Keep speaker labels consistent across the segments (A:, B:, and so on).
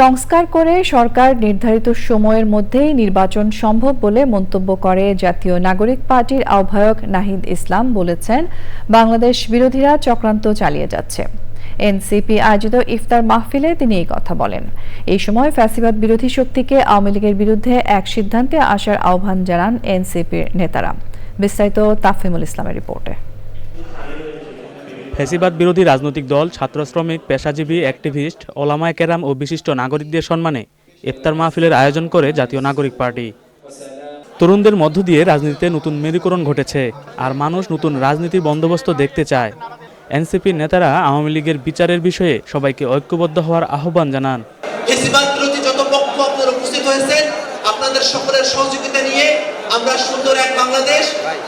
A: সংস্কার করে সরকার নির্ধারিত সময়ের মধ্যেই নির্বাচন সম্ভব বলে মন্তব্য করে জাতীয় নাগরিক পার্টির আহ্বায়ক নাহিদ ইসলাম বলেছেন, বাংলাদেশ বিরোধীরা চক্রান্ত চালিয়ে যাচ্ছে। এনসিপি আয়োজিত ইফতার মাহফিলে তিনি এই কথা বলেন। এই সময় ফ্যাসিবাদ বিরোধী শক্তিকে আওয়ামী লীগের বিরুদ্ধে এক সিদ্ধান্তে আসার আহ্বান জানান এনসিপির নেতারা। বিস্তারিত তাফিমুল ইসলামের রিপোর্টে।
B: ফ্যাসিবাদ বিরোধী রাজনৈতিক দল ছাত্র শ্রমিক পেশাজীবী, অ্যাক্টিভিস্ট, ওলামায় কেরাম ও বিশিষ্ট নাগরিকদের সম্মানে ইফতার মাহফিলের আয়োজন করে জাতীয় নাগরিক পার্টি। তরুণদের মধ্য দিয়ে রাজনীতিতে নতুন মেরুকরণ ঘটেছে আর মানুষ নতুন রাজনীতির বন্দোবস্ত দেখতে চায়। এনসিপির নেতারা আওয়ামী লীগের বিচারের বিষয়ে সবাইকে ঐক্যবদ্ধ হওয়ার আহ্বান জানান।
C: সহযোগিতা নিয়ে আমরা সুন্দর এক বাংলাদেশ,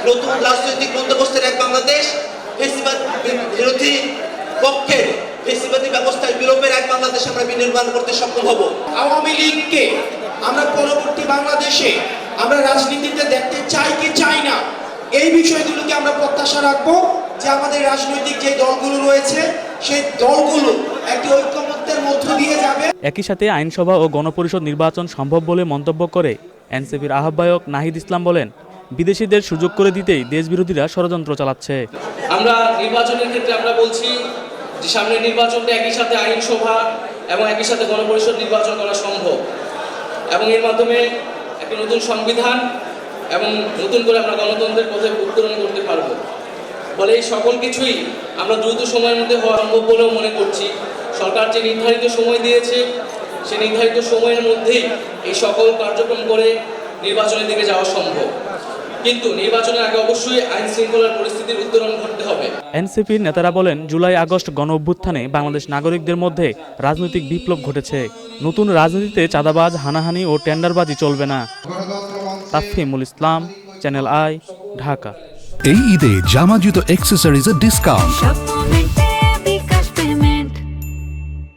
C: নতুন রাজনৈতিক বন্দোবস্তের এক বাংলাদেশ ফেসিবাদ পক্ষের ফেসিবাদী ব্যবস্থায় বিলোপের এক বাংলাদেশ আমরা বিনির্মাণ করতে সক্ষম হব।
D: আওয়ামী লীগকে আমরা পরবর্তী বাংলাদেশে আমরা রাজনীতিতে দেখতে চাই কি চাই না এই বিষয়গুলোকে আমরা প্রত্যাশা রাখব যে আমাদের রাজনৈতিক যে দলগুলো রয়েছে সেই দলগুলো একটি ঐক্যমত্যের মধ্য দিয়ে যাবে।
B: একই সাথে আইনসভা ও গণপরিষদ নির্বাচন সম্ভব বলে মন্তব্য করে এনসিপির আহ্বায়ক নাহিদ ইসলাম বলেন বিদেশিদের সুযোগ করে দিতেই দেশবিরোধীরা ষড়যন্ত্র চালাচ্ছে।
E: আমরা নির্বাচনের ক্ষেত্রে আমরা বলছি যে সামনে নির্বাচনটা একই সাথে আইনসভা এবং একই সাথে গণপরিষদ নির্বাচন করা সম্ভব। এবং এর মাধ্যমে একটি নতুন সংবিধান এবং নতুন করে আমরা গণতন্ত্রের পথে উত্তরণ করতে পারব। ফলে এই সকল কিছুই আমরা দ্রুত সময়ের মধ্যে হওয়া সম্ভব বলেও মনে করছি। সরকার যে নির্ধারিত সময় দিয়েছে, সেই নির্ধারিত সময়ের মধ্যেই এই সকল কার্যক্রম করে নির্বাচনের দিকে যাওয়া সম্ভব। কিন্তু নির্বাচনের আগে অবশ্যই আইন শৃঙ্খলার পরিস্থিতির উত্তরণ ঘটতে হবে।
B: এনসিপির নেতারা বলেন জুলাই আগস্ট গণ অভ্যুত্থানে বাংলাদেশ নাগরিকদের মধ্যে রাজনৈতিক বিপ্লব ঘটেছে। নতুন রাজনীতিতে চাঁদাবাজ হানাহানি ও টেন্ডারবাজি চলবে না। Tafimul Islam channel I Dhaka.
F: এই ঈদে জামা জুতো অ্যাক্সেসরিজের ডিসকাউন্ট